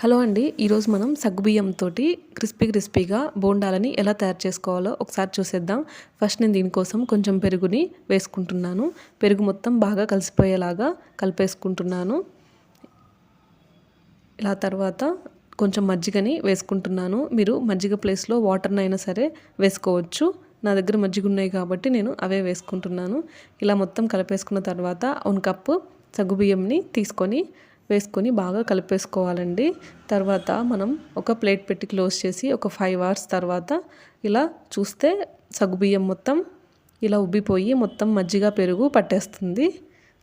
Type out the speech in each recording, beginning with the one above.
Hello అండి ఈరోజు మనం సగ్గుబియ్యంతో క్రిస్పీ క్రిస్పీగా బోండాలని ఎలా తయారు చేసుకోవాలో ఒకసారి చూసేద్దాం. ఫస్ట్ నేను దీనికోసం కొంచెం పెరుగుని వేసుకుంటున్నాను. పెరుగు మొత్తం బాగా కలిసిపోయేలాగా కలిపేసుకుంటున్నాను. ఇలా తర్వాత కొంచెం మజ్జిగని వేసుకుంటున్నాను. మీరు మజ్జిగ ప్లేస్లో వాటర్నైనా సరే వేసుకోవచ్చు. నా దగ్గర మజ్జిగ ఉన్నాయి కాబట్టి నేను అవే వేసుకుంటున్నాను. ఇలా మొత్తం కలిపేసుకున్న తర్వాత వన్ కప్పు సగ్గుబియ్యంని తీసుకొని వేసుకొని బాగా కలిపేసుకోవాలండి. తర్వాత మనం ఒక ప్లేట్ పెట్టి క్లోజ్ చేసి ఒక ఫైవ్ అవర్స్ తర్వాత ఇలా చూస్తే సగ్గుబియ్యం మొత్తం ఇలా ఉబ్బిపోయి మొత్తం మజ్జిగ పెరుగు పట్టేస్తుంది.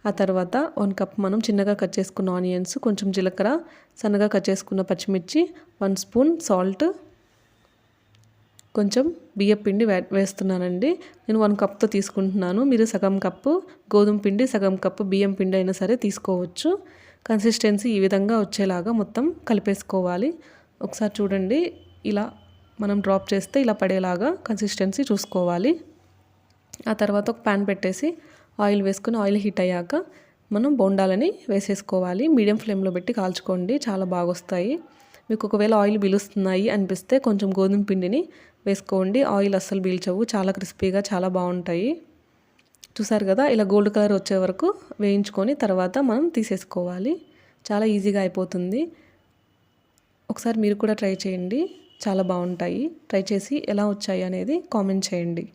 ఆ తర్వాత వన్ కప్ మనం చిన్నగా కట్ చేసుకున్న ఆనియన్స్ కొంచెం జీలకర్ర సన్నగా కట్ చేసుకున్న పచ్చిమిర్చి వన్ స్పూన్ సాల్ట్ కొంచెం బియ్యం పిండి వే వేస్తున్నానండి. నేను వన్ కప్తో తీసుకుంటున్నాను. మీరు సగం కప్పు గోధుమ పిండి సగం కప్పు బియ్యం పిండి అయినా సరే తీసుకోవచ్చు. కన్సిస్టెన్సీ ఈ విధంగా వచ్చేలాగా మొత్తం కలిపేసుకోవాలి. ఒకసారి చూడండి ఇలా మనం డ్రాప్ చేస్తే ఇలా పడేలాగా కన్సిస్టెన్సీ చూసుకోవాలి. ఆ తర్వాత ఒక ప్యాన్ పెట్టేసి ఆయిల్ వేసుకుని ఆయిల్ హీట్ అయ్యాక మనం బొండాలని వేసేసుకోవాలి. మీడియం ఫ్లేమ్లో పెట్టి కాల్చుకోండి చాలా బాగా వస్తాయి మీకు ఒకవేళ ఆయిల్ పీలుస్తున్నాయి అనిపిస్తే కొంచెం గోధుమ పిండిని వేసుకోండి. ఆయిల్ అస్సలు పీల్చవు చాలా క్రిస్పీగా చాలా బాగుంటాయి. చూసారు కదా ఇలా గోల్డ్ కలర్ వచ్చే వరకు వేయించుకొని తర్వాత మనం తీసేసుకోవాలి. చాలా ఈజీగా అయిపోతుంది. ఒకసారి మీరు కూడా ట్రై చేయండి. చాలా బాగుంటాయి. ట్రై చేసి ఎలా వచ్చాయి అనేది కామెంట్ చేయండి.